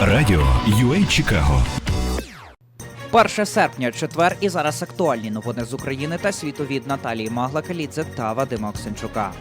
Радіо UA Чикаго. 1 серпня, четвер, і зараз актуальні новини з України та світу від Наталії Маглакалідзе та Вадима Оксенчука.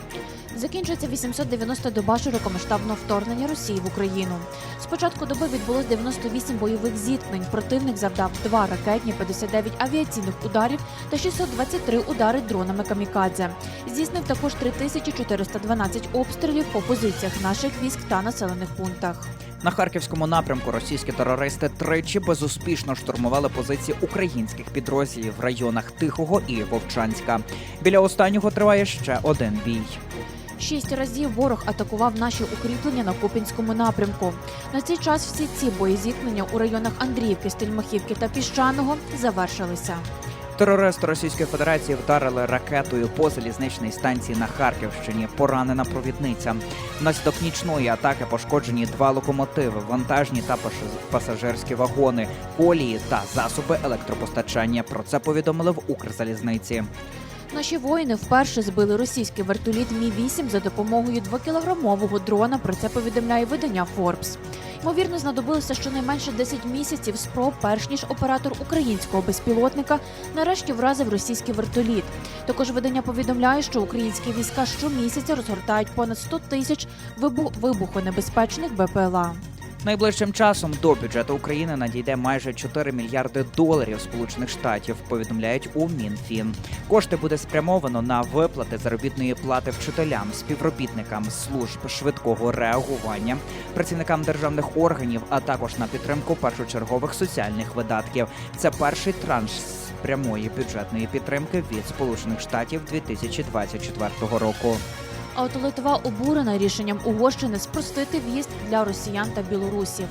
Закінчується 890 доба широкомасштабного вторгнення Росії в Україну. З початку доби відбулось 98 бойових зіткнень. Противник завдав 2 ракетні, 59 авіаційних ударів та 623 удари дронами камікадзе. Здійснив також 3412 обстрілів по позиціях наших військ та населених пунктах. На харківському напрямку російські терористи тричі безуспішно штурмували позиції українських підрозділів в районах Тихого і Вовчанська. Біля останнього триває ще один бій. Шість разів ворог атакував наші укріплення на Купінському напрямку. На цей час всі ці боєзіткнення у районах Андріївки, Стельмахівки та Піщаного завершилися. Терористи Російської Федерації вдарили ракетою по залізничній станції на Харківщині. Поранена провідниця. Внаслідок нічної атаки пошкоджені два локомотиви, вантажні та пасажирські вагони, колії та засоби електропостачання. Про це повідомили в Укрзалізниці. Наші воїни вперше збили російський вертоліт Мі 8 за допомогою двокілограмового дрона. Про це повідомляє видання Forbes. Ймовірно, знадобилося щонайменше 10 місяців спроб, перш ніж оператор українського безпілотника нарешті вразив російський вертоліт. Також видання повідомляє, що українські війська щомісяця розгортають понад 100 тисяч вибу- вибухонебезпечних БПЛА. Найближчим часом до бюджету України надійде майже 4 мільярди доларів Сполучених Штатів. Повідомляють у Мінфін. Кошти буде спрямовано на виплати заробітної плати вчителям, співробітникам служб швидкого реагування, працівникам державних органів, а також на підтримку першочергових соціальних видатків. Це перший транш прямої бюджетної підтримки від Сполучених Штатів 2024 року. А от Литва обурена рішенням Угорщини спростити в'їзд для росіян та білорусів.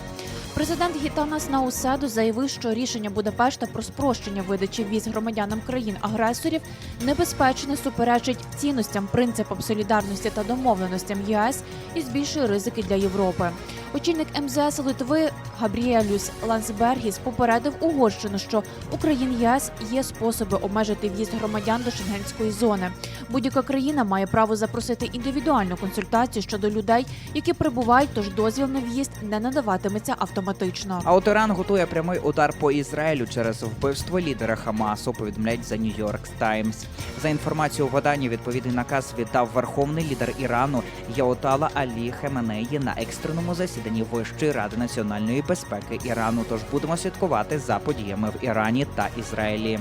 Президент Гітанас Науседу заявив, що рішення Будапешта про спрощення видачі віз громадянам країн-агресорів небезпечно суперечить цінностям, принципам солідарності та домовленостям ЄС і збільшує ризики для Європи. Очільник МЗС Литви Габріелюс Лансбергіс попередив Угорщину, що у країн ЄС є способи обмежити в'їзд громадян до шенгенської зони. Будь-яка країна має право запросити індивідуальну консультацію щодо людей, які прибувають, тож дозвіл на в'їзд не надаватиметься автоматично. А от Іран готує прямий удар по Ізраїлю через вбивство лідера Хамасу. Повідомляють за York Times. За інформацією у виданні, відповідний наказ віддав верховний лідер Ірану Яотала Алі Хеменеї на екстреному засіданні Вищої ради національної безпеки Ірану. Тож будемо слідкувати за подіями в Ірані та Ізраїлі.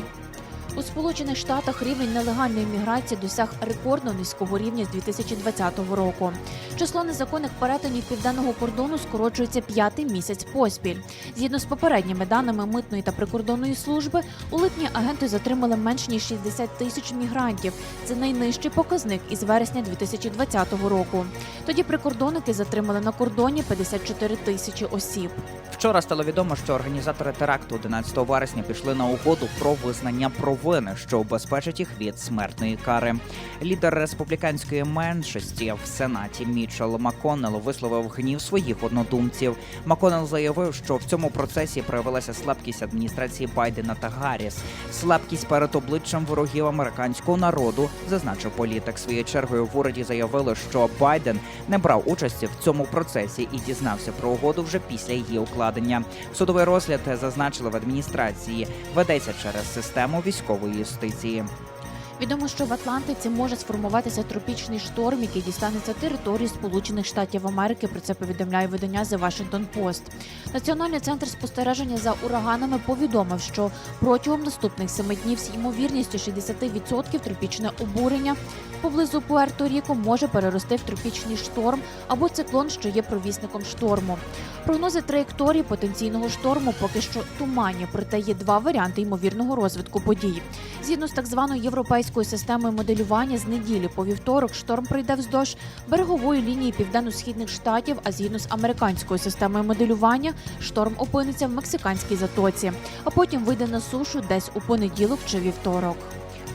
У Сполучених Штатах рівень нелегальної міграції досяг рекордно низького рівня з 2020 року. Число незаконних перетинів південного кордону скорочується п'ятий місяць поспіль. Згідно з попередніми даними митної та прикордонної служби, у липні агенти затримали менш ніж 60 тисяч мігрантів. Це найнижчий показник із вересня 2020 року. Тоді прикордонники затримали на кордоні 54 тисячі осіб. Вчора стало відомо, що організатори теракту 11 вересня пішли на угоду про визнання провини, що убезпечить їх від смертної кари. Лідер республіканської меншості в сенаті Мічел Маконнелл висловив гнів своїх однодумців. Маконнелл заявив, що в цьому процесі проявилася слабкість адміністрації Байдена та Гарріс, слабкість перед обличчям ворогів американського народу, зазначив політик. Своєю чергою в уряді заявили, що Байден не брав участі в цьому процесі і дізнався про угоду вже після її укладення. Судовий розгляд зазначили в адміністрації. Ведеться через систему військової юстиції. Відомо, що в Атлантиці може сформуватися тропічний шторм, який дістанеться території Сполучених Штатів Америки. Про це повідомляє видання The Washington Post. Національний центр спостереження за ураганами повідомив, що протягом наступних семи днів з ймовірністю 60% тропічне обурення поблизу Пуерто-Ріко може перерости в тропічний шторм або циклон, що є провісником шторму. Прогнози траєкторії потенційного шторму поки що туманні, проте є два варіанти ймовірного розвитку подій. Згідно з так званою європейською системою моделювання, з неділі по вівторок шторм прийде вздовж берегової лінії південно-східних штатів. А згідно з американською системою моделювання, шторм опиниться в мексиканській затоці, а потім вийде на сушу десь у понеділок чи вівторок.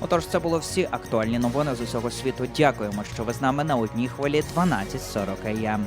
Отож, це було всі актуальні новини з усього світу. Дякуємо, що ви з нами на одній хвилі 12.40 АМ.